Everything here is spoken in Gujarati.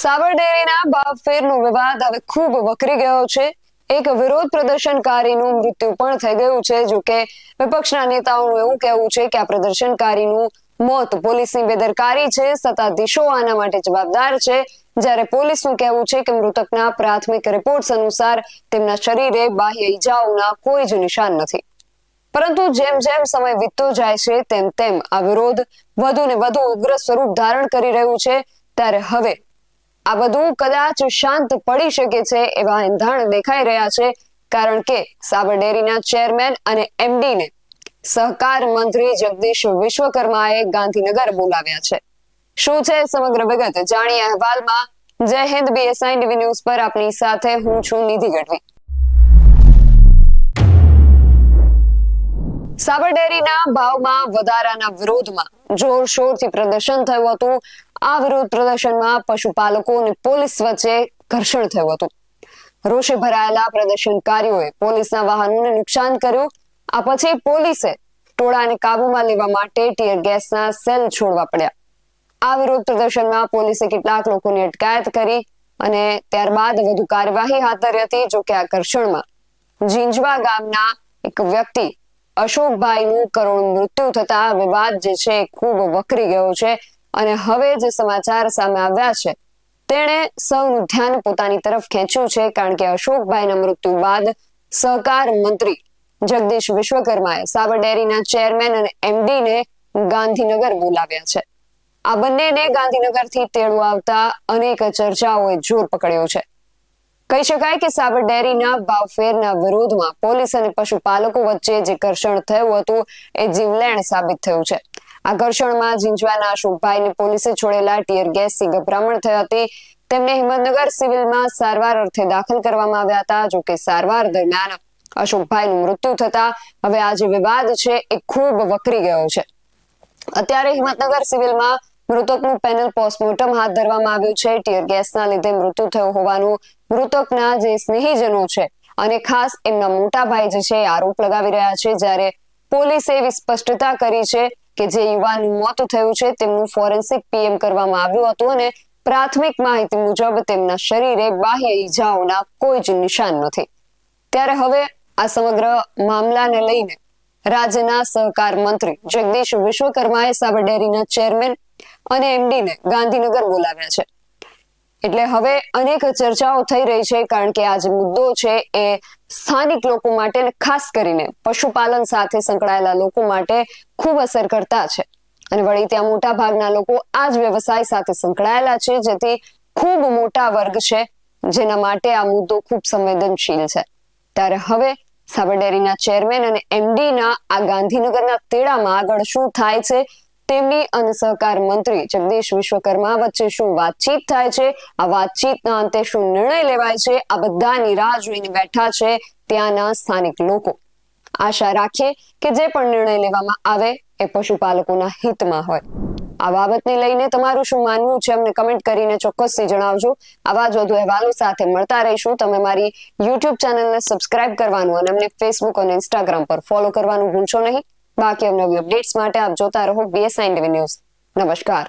સાબરડેરીના બાફેરનો વિવાદ હવે ખૂબ વકરી ગયો છે. એક વિરોધ પ્રદર્શનકારીનું મૃત્યુ પણ થઈ ગયું છે. જો કે વિપક્ષના નેતાઓનું એવું કહેવું છે કે આ પ્રદર્શનકારીનું મોત પોલીસની બેદરકારી છે સત્તાધીશો આના માટે જવાબદાર છે. જ્યારે પોલીસનું કહેવું છે કે મૃતકના પ્રાથમિક રિપોર્ટ્સ અનુસાર તેમના શરીરે બાહ્ય ઈજાઓના કોઈ જ નિશાન નથી. પરંતુ જેમ જેમ સમય વીતતો જાય છે, તેમ તેમ આ વિરોધ વધુ ને વધુ ઉગ્ર સ્વરૂપ ધારણ કરી રહ્યું છે. ત્યારે હવે આ બધું કદાચ શાંત પડી શકે છે એવા એંધાણ દેખાઈ રહ્યા છે, કારણ કે સાબરડેરીના ચેરમેન અને એમડીને સહકાર મંત્રી જગદીશ વિશ્વકર્માએ ગાંધીનગર બોલાવ્યા છે. શું છે સમગ્ર વિગત? જાણીએ અહેવાલમાં. જય હિન્દ બીએસઆઈ ટીવી ન્યૂઝ પર આપની સાથે હું છું નિધિ ગઢવી. સાબરડેરીના ભાવમાં વધારાના વિરોધમાં જોરશોરથી પ્રદર્શન થયું હતું. આ વિરોધ પ્રદર્શનમાં પશુપાલકો અને પોલીસ વચ્ચે ઘર્ષણ થયું હતું. રોષે ભરાયેલા પ્રદર્શનકારીઓએ પોલીસના વાહનોને નુકસાન કર્યું. આ પછી પોલીસે ટોળાને કાબુમાં લેવા માટે ટીયર ગેસના સેલ છોડવા પડ્યા. આ વિરોધ પ્રદર્શનમાં પોલીસે કેટલાક લોકોની અટકાયત કરી અને ત્યારબાદ વધુ કાર્યવાહી હાથ ધરી હતી, જો કે આ ઘર્ષણમાં જીંજવા ગામના એક વ્યક્તિ અશોકભાઈનું કરોડ મૃત્યુ થતા વિવાદ જે છે ખૂબ વકરી ગયો છે. અને હવે જે સમાચાર સામે આવ્યા છે, તેણે સૌનું ધ્યાન પોતાની તરફ ખેંચ્યું છે, કારણ કે અશોકભાઈના મૃત્યુ બાદ સહકાર મંત્રી જગદીશ વિશ્વકર્માએ સાબરડેરીના ચેરમેન અને એમડીને ગાંધીનગર બોલાવ્યા છે. આ બંનેને ગાંધીનગરથી તેડું આવતા અનેક ચર્ચાઓએ જોર પકડ્યો છે. કહી શકાય કે સાબર ડેરીના ભાવફેરના વિરોધમાં પોલીસ અને પશુપાલકો વચ્ચે જે ઘર્ષણ થયું હતું, એ જીવલેણ સાબિત થયું છે. આ ઘર્ષણમાં ઝીંઝવાના અશોકભાઈને પોલીસે છોડેલા ટીયર ગેસથી ગભરામણ થઈ હતી. તેમને હિંમતનગર સિવિલમાં સારવાર અર્થે દાખલ કરવામાં આવ્યા હતા જોકે સારવાર દરમિયાન અશોકભાઈનું મૃત્યુ થતા હવે આ જે વિવાદ છે એ ખૂબ વકરી ગયો છે. અત્યારે હિંમતનગર સિવિલમાં મૃતકનું પેનલ પોસ્ટમોર્ટમ હાથ ધરવામાં આવ્યું છે. ટીયર ગેસના લીધે મૃત્યુ થયું હોવાનું મૃતકના જે સ્નેહીજનો છે અને ખાસ એમના મોટા ભાઈ જે છે આરોપ લગાવી રહ્યા છે. જ્યારે પોલીસે એવી સ્પષ્ટતા કરી છે કે જે યુવાનનું મોત થયું છે તેમનું ફોરેન્સિક પીએમ કરવામાં આવ્યું હતું અને પ્રાથમિક માહિતી મુજબ તેમના શરીરે બાહ્ય ઈજાઓના કોઈ જ નિશાન નથી. ત્યારે હવે આ સમગ્ર મામલાને લઈને રાજ્યના સહકાર મંત્રી જગદીશ વિશ્વકર્માએ સાબરડેરીના ચેરમેન અને એમડી ને ગાંધીનગર બોલાવ્યા છે. એટલે હવે અનેક ચર્ચાઓ થઈ રહી છે, કારણ કે આ જે મુદ્દો છે એ સ્થાનિક લોકો માટે ખાસ કરીને પશુપાલન સાથે સંકળાયેલા લોકો માટે ખૂબ અસર કરતા છે. અને વળી ત્યાં મોટા ભાગના લોકો આ જ વ્યવસાય સાથે સંકળાયેલા છે, જેથી ખૂબ મોટા વર્ગ છે, જેના માટે આ મુદ્દો ખૂબ સંવેદનશીલ છે. ત્યારે હવે સાબરડેરીના ચેરમેન અને એમડી ના આ ગાંધીનગરના તેડામાં આગળ શું થાય છે તેમની અને સહકાર મંત્રી જગદીશ વિશ્વકર્મા વચ્ચે શું વાતચીત થાય છે? આ વાતચીતના અંતે શું નિર્ણય લેવાય છે? આ બધાની રાહ જોઈને બેઠા છે ત્યાંના સ્થાનિક લોકો. આશા રાખીએ કે જે પણ નિર્ણય લેવામાં આવે એ પશુપાલકોના હિતમાં હોય. આ બાબતને લઈને તમારું શું માનવું છે? અમને કમેન્ટ કરીને ચોક્કસથી જણાવજો. આવા જ વધુ અહેવાલો સાથે મળતા રહીશું. તમે મારી યુટ્યુબ ચેનલને સબસ્ક્રાઇબ કરવાનું અને અમને ફેસબુક અને ઇન્સ્ટાગ્રામ પર ફોલો કરવાનું ભૂલશો નહીં. બાકી અપડેટ્સ માટે આપ જોતા રહો બીએસઆઈ ટીવી ન્યૂઝ નમસ્કાર.